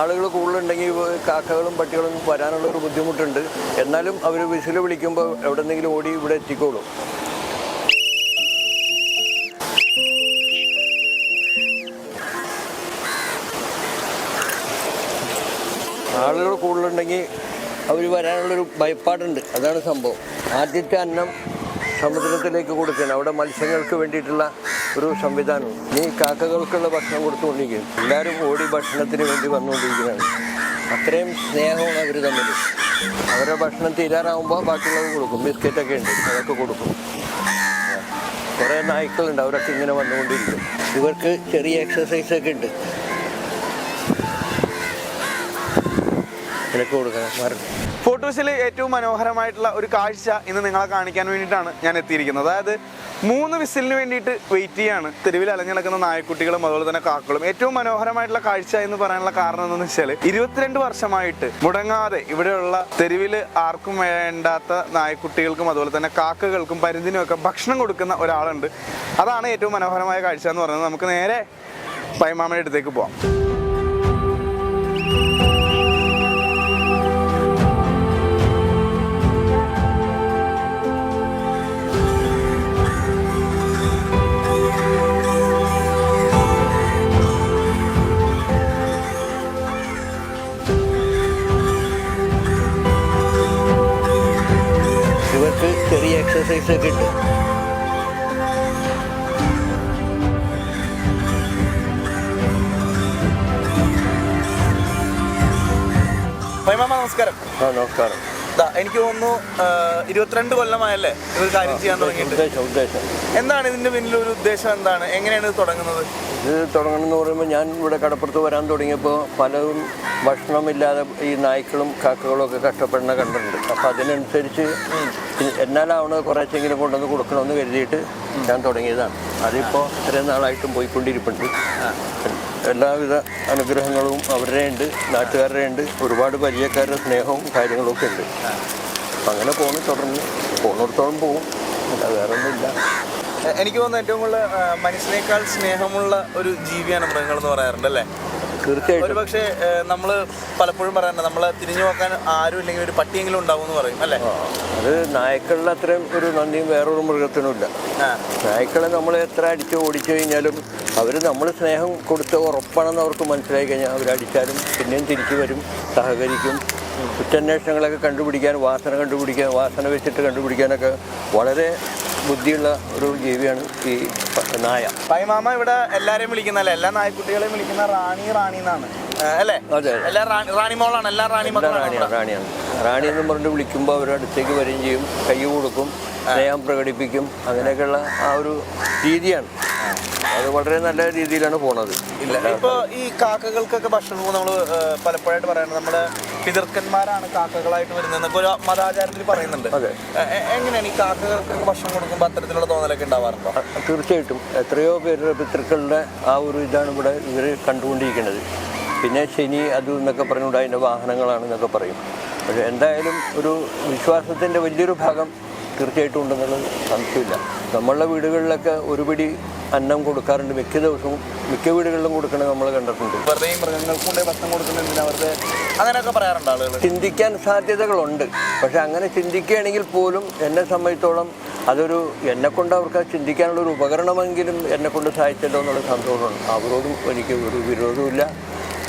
ആളുകൾ കൂടുതലുണ്ടെങ്കിൽ കാക്കകളും പട്ടികളും വരാനുള്ള ഒരു ബുദ്ധിമുട്ടുണ്ട്. എന്നാലും അവർ വിസിൽ വിളിക്കുമ്പോൾ എവിടെന്നെങ്കിലും ഓടി ഇവിടെ എത്തിക്കോളും. ആളുകൾ കൂടുതലുണ്ടെങ്കിൽ അവർ വരാനുള്ളൊരു ഭയപ്പാടുണ്ട്. അതാണ് സംഭവം. ആദ്യത്തെ അന്നം സമുദ്രത്തിലേക്ക് കൊടുക്കുകയാണ്. അവിടെ മത്സ്യങ്ങൾക്ക് വേണ്ടിയിട്ടുള്ള ഒരു സംവിധാനം. ഈ കാക്കകൾക്കുള്ള ഭക്ഷണം കൊടുത്തുകൊണ്ടിരിക്കും എല്ലാവരും ഓടി ഭക്ഷണത്തിന് വേണ്ടി വന്നുകൊണ്ടിരിക്കുകയാണ്. അത്രയും സ്നേഹമാണ് അവർ തമ്മിൽ. അവരുടെ ഭക്ഷണം തീരാറാകുമ്പോൾ ബാക്കിയുള്ളത് കൊടുക്കും. ബിസ്ക്കറ്റൊക്കെ ഉണ്ട്. അതൊക്കെ കൊടുക്കും. കുറേ നായ്ക്കളുണ്ട്. അവരൊക്കെ ഇങ്ങനെ വന്നുകൊണ്ടിരിക്കും. ഇവർക്ക് ചെറിയ എക്സസൈസൊക്കെ ഉണ്ട്. ഇതൊക്കെ കൊടുക്കാറുണ്ട് ഫോട്ടോസിൽ ഏറ്റവും മനോഹരമായിട്ടുള്ള ഒരു കാഴ്ച ഇന്ന് നിങ്ങളെ കാണിക്കാൻ വേണ്ടിയിട്ടാണ് ഞാൻ എത്തിയിരിക്കുന്നത്. അതായത് മൂന്ന് വിസിലിന് വേണ്ടിയിട്ട് വെയിറ്റ് ചെയ്യാണ്. തെരുവിൽ അലഞ്ഞു നടക്കുന്ന നായക്കുട്ടികളും അതുപോലെ തന്നെ കാക്കളും ഏറ്റവും മനോഹരമായിട്ടുള്ള കാഴ്ച എന്ന് പറയാനുള്ള കാരണം എന്താണെന്ന് വെച്ചാൽ ഇരുപത്തിരണ്ട് വർഷമായിട്ട് മുടങ്ങാതെ ഇവിടെയുള്ള തെരുവിൽ ആർക്കും വേണ്ടാത്ത നായക്കുട്ടികൾക്കും അതുപോലെ തന്നെ കാക്കകൾക്കും പരിന്തിനുമൊക്കെ ഭക്ഷണം കൊടുക്കുന്ന ഒരാളുണ്ട്. അതാണ് ഏറ്റവും മനോഹരമായ കാഴ്ച എന്ന് പറയുന്നത്. നമുക്ക് നേരെ പൈമാമയുടെ അടുത്തേക്ക് പോവാം. എക്സസൈസ് ഒക്കെ ഉണ്ട് നമസ്കാരം ആ നമസ്കാരം എനിക്ക് തോന്നുന്നു ഇരുപത്തിരണ്ട് കൊല്ലമായല്ലേ ഇവർ കാര്യം ചെയ്യാൻ തുടങ്ങിയിട്ട്? ഉദ്ദേശം ഉദ്ദേശം. എന്താണ് ഇതിന്റെ പിന്നിൽ ഒരു ഉദ്ദേശം എന്താണ്? എങ്ങനെയാണ് ഇത് തുടങ്ങുന്നത്? ഇത് തുടങ്ങണമെന്ന് പറയുമ്പോൾ ഞാൻ ഇവിടെ കടപ്പുറത്ത് വരാൻ തുടങ്ങിയപ്പോൾ പലരും ഭക്ഷണമില്ലാതെ ഈ നായ്ക്കളും കാക്കകളും ഒക്കെ കഷ്ടപ്പെടുന്ന കണ്ടിട്ടുണ്ട് അപ്പം അതിനനുസരിച്ച് എന്നാലാവണ എന്നാലാവണത് കുറേശ്ശെങ്കിലും കൊണ്ടുവന്ന് കൊടുക്കണമെന്ന് കരുതിയിട്ട് ഞാൻ തുടങ്ങിയതാണ്. അതിപ്പോൾ ഇത്രയും നാളായിട്ടും പോയിക്കൊണ്ടിരിപ്പുണ്ട്. എല്ലാവിധ അനുഗ്രഹങ്ങളും അവരുടെ ഉണ്ട് നാട്ടുകാരുടെ ഉണ്ട് ഒരുപാട് പരിചയക്കാരുടെ സ്നേഹവും കാര്യങ്ങളും ഒക്കെ ഉണ്ട്. അങ്ങനെ പോകുന്നു തുടർന്ന്. പോകുന്നിടത്തോളം പോകും വേറെ ഒന്നുമില്ല എനിക്ക് തോന്നുന്നു ഏറ്റവും കൂടുതൽ മനുഷ്യനേക്കാൾ സ്നേഹമുള്ള ഒരു ജീവിയാണ് മൃഗങ്ങൾ എന്ന് പറയാറുണ്ട് അല്ലേ? തീർച്ചയായിട്ടും. ഒരുപക്ഷെ നമ്മൾ നമ്മൾ പലപ്പോഴും പറയാറുണ്ട് നമ്മളെ തിരിഞ്ഞു നോക്കാൻ ആരും ഇല്ലെങ്കിൽ ഒരു പട്ടിയെങ്കിലും ഉണ്ടാവും എന്ന് പറയും അല്ലേ? അത് നായ്ക്കളിൽ അത്രയും ഒരു നന്ദിയും വേറൊരു മൃഗത്തിനുമില്ല നായ്ക്കളെ നമ്മൾ എത്ര അടിച്ച് ഓടിച്ചു കഴിഞ്ഞാലും അവർ നമ്മൾ സ്നേഹം കൊടുത്ത് ഉറപ്പാണെന്ന് അവർക്ക് മനസ്സിലായി കഴിഞ്ഞാൽ അവരടിച്ചാലും പിന്നെയും തിരിച്ചു വരും സഹകരിക്കും. കുറ്റാന്വേഷണങ്ങളൊക്കെ കണ്ടുപിടിക്കാൻ വാസന കണ്ടുപിടിക്കാൻ വാസന വെച്ചിട്ട് കണ്ടുപിടിക്കാനൊക്കെ വളരെ ബുദ്ധിയുള്ള ഒരു ജീവിയാണ് ഈ നായ. പൈമാമ ഇവിടെ എല്ലാരെയും വിളിക്കുന്നല്ലേ എല്ലാ നായ്ക്കുട്ടികളെയും വിളിക്കുന്ന റാണി റാണി എന്നാണ്. അല്ലേ? അതെ. എല്ലാ റാണി റാണി മോളാണ് എല്ലാ റാണി റാണിയാണ് റാണിയാണ്. റാണി എന്ന് പറഞ്ഞിട്ട് വിളിക്കുമ്പോൾ അവർ അടുത്തേക്ക് വരികയും ചെയ്യും കൈ കൊടുക്കും സ്നേഹം പ്രകടിപ്പിക്കും അങ്ങനെയൊക്കെയുള്ള ആ ഒരു രീതിയാണ്. അത് വളരെ നല്ല രീതിയിലാണ് പോണത്. ഇല്ല ഇപ്പൊ ഈ കാക്കകൾക്കൊക്കെ ഭക്ഷണം നമ്മൾ പലപ്പോഴായിട്ട് പറയുന്നത് നമ്മുടെ പിതൃക്കന്മാരാണ് കാക്കകളായിട്ട് വരുന്നതെന്നൊക്കെ ഒരു മതാചാരത്തിൽ പറയുന്നുണ്ട്. എങ്ങനെയാണ് ഈ കാക്കകൾക്ക് ഭക്ഷണം കൊടുക്കുമ്പോൾ അത്തരത്തിലുള്ള തോന്നലൊക്കെ ഉണ്ടാവാറുണ്ടോ? തീർച്ചയായിട്ടും. എത്രയോ പേരുടെ പിതൃക്കളുടെ ആ ഒരു ഇതാണ് ഇവിടെ ഇവർ കണ്ടുകൊണ്ടിരിക്കുന്നത്. പിന്നെ ശനി അത് എന്നൊക്കെ പറഞ്ഞുകൊണ്ട് അതിന്റെ വാഹനങ്ങളാണെന്നൊക്കെ പറയും. പക്ഷേ എന്തായാലും ഒരു വിശ്വാസത്തിന്റെ വലിയൊരു ഭാഗം തീർച്ചയായിട്ടും ഉണ്ടെന്നുള്ളത് സംശയമില്ല. നമ്മളുടെ വീടുകളിലൊക്കെ ഒരു പിടി അന്നം കൊടുക്കാറുണ്ട്. മിക്ക ദിവസവും മിക്ക വീടുകളിലും കൊടുക്കണത് നമ്മൾ കണ്ടിട്ടുണ്ട്. വെറുതെ ഈ മൃഗങ്ങൾക്ക് കൊണ്ട് ഭക്ഷണം കൊടുക്കുന്നതിന് അവരുടെ അങ്ങനെയൊക്കെ പറയാറുണ്ട് ആളുകൾ ചിന്തിക്കാൻ സാധ്യതകളുണ്ട്. പക്ഷെ അങ്ങനെ ചിന്തിക്കുകയാണെങ്കിൽ പോലും എന്നെ സംബന്ധിച്ചോളം അതൊരു എന്നെ കൊണ്ട് അവർക്ക് ചിന്തിക്കാനുള്ള ഒരു ഉപകരണമെങ്കിലും എന്നെ കൊണ്ട് സഹായിച്ചല്ലോ എന്നുള്ള സന്തോഷമുണ്ട് അവരോടും എനിക്ക് ഒരു വിരോധമില്ല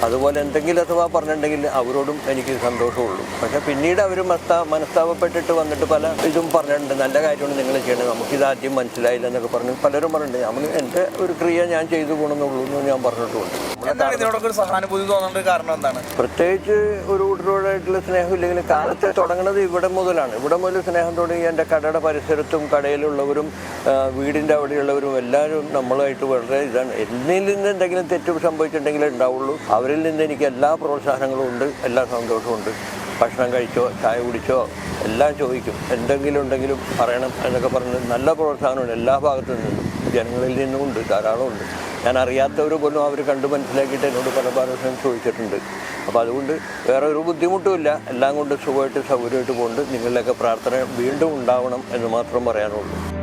അതുപോലെ എന്തെങ്കിലും അഥവാ പറഞ്ഞിട്ടുണ്ടെങ്കിൽ അവരോടും എനിക്ക് സന്തോഷമുള്ളൂ. പക്ഷെ പിന്നീട് അവർ മസ്താ മനസ്താപപ്പെട്ടിട്ട് വന്നിട്ട് പല ഇതും പറഞ്ഞിട്ടുണ്ട്. നല്ല കാര്യമാണ് നിങ്ങൾ ചെയ്യണത് നമുക്കിത് ആദ്യം മനസ്സിലായില്ല എന്നൊക്കെ പറഞ്ഞു പലരും പറഞ്ഞിട്ടുണ്ട്. നമ്മൾ എന്റെ ഒരു ക്രിയ ഞാൻ ചെയ്തു പോകണമെന്നുള്ളൂ എന്ന് ഞാൻ പറഞ്ഞിട്ടുണ്ട്. സഹാനുഭൂതി തോന്നേണ്ട കാരണം എന്താണ്? പ്രത്യേകിച്ച് ഒരു കൂട്ടരോടായിട്ടുള്ള സ്നേഹം ഇല്ലെങ്കിൽ കാലത്ത് തുടങ്ങുന്നത് ഇവിടെ മുതലാണ്. ഇവിടെ മുതൽ സ്നേഹം തുടങ്ങി എന്റെ കടയുടെ പരിസരത്തും കടയിലുള്ളവരും വീടിന്റെ അവിടെയുള്ളവരും എല്ലാവരും നമ്മളായിട്ട് വളരെ ഇതാണ്. എന്നിൽ നിന്ന് എന്തെങ്കിലും തെറ്റ് സംഭവിച്ചിട്ടുണ്ടെങ്കിലേ ഉണ്ടാവുള്ളൂ. അവരിൽ നിന്ന് എനിക്ക് എല്ലാ പ്രോത്സാഹനങ്ങളും ഉണ്ട് എല്ലാ സന്തോഷവും ഉണ്ട്. ഭക്ഷണം കഴിച്ചോ ചായ കുടിച്ചോ എല്ലാം ചോദിക്കും. എന്തെങ്കിലും ഉണ്ടെങ്കിലും പറയണം എന്നൊക്കെ പറഞ്ഞ് നല്ല പ്രോത്സാഹനമുണ്ട്. എല്ലാ ഭാഗത്തു നിന്നും. ജനങ്ങളിൽ നിന്നും ഉണ്ട് ധാരാളം ഉണ്ട് ഞാൻ അറിയാത്തവർ പോലും അവർ കണ്ട് മനസ്സിലാക്കിയിട്ട് എന്നോട് പല പ്രാവശ്യം ചോദിച്ചിട്ടുണ്ട്. അപ്പോൾ അതുകൊണ്ട് വേറെ ഒരു ബുദ്ധിമുട്ടുമില്ല എല്ലാം കൊണ്ട് സുഖമായിട്ട് സൗകര്യമായിട്ട് പോകുന്നുണ്ട്. നിങ്ങളിലൊക്കെ പ്രാർത്ഥന വീണ്ടും ഉണ്ടാവണം എന്ന് മാത്രം പറയാനുള്ളൂ.